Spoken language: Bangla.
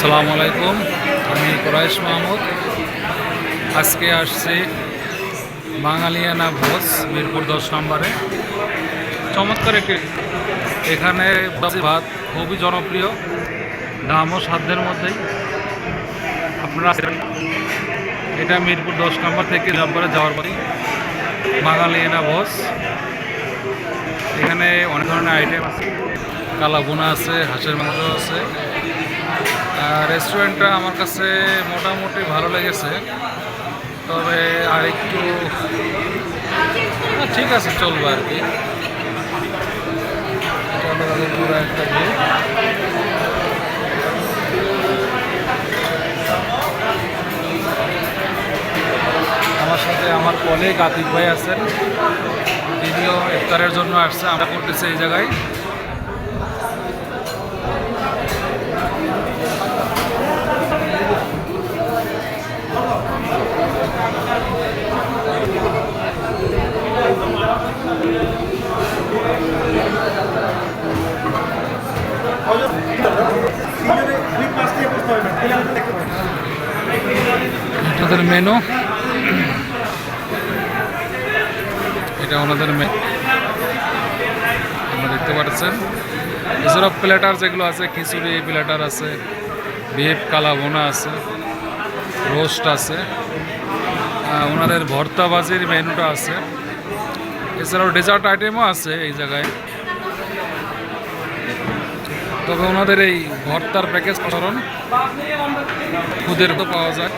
আসসালামু আলাইকুম, আমি কুরাইশ মাহমুদ। আজকে আসছি বাঙালিয়ানা ভোজ, মিরপুর দশ নম্বরে। চমৎকার একটি এখানে ভাত খুবই জনপ্রিয়, দামও সাধ্যের মধ্যেই। আপনারা এটা মিরপুর দশ নম্বর থেকে নম্বরে যাওয়ার পরেই বাঙালিয়ানা ভোজ। এখানে অনেক ধরনের আইটেম আছে। কালাবোনা আছে, হাঁসের মাংস আছে। রেস্টুরেন্টটা আমার কাছে মোটামুটি ভালো লেগেছে। তবে আর একটু ঠিক আছে, চলবে আর কি। একটা। আমার সাথে আমার কলিগ আতিক ভাই আছেন। তিনিও ইফতারের জন্য আসছে, আমরা করতেছি এই জায়গায়। ওনাদের মেনু এটা ওনাদের মেনু আপনারা দেখতে পাচ্ছেন। এছাড়া প্লেটার যেগুলো আছে, খিচুড়ি প্লেটার আছে বিফ কালাবোনা আছে রোস্ট আছে। ওনাদের ভর্তাবাজির মেনুটা আছে। এছাড়াও ডেজার্ট আইটেমও আছে এই জায়গায়। তবে ওনাদের এই ভর্তার প্যাকেজ কারণ খুদের তো পাওয়া যায়।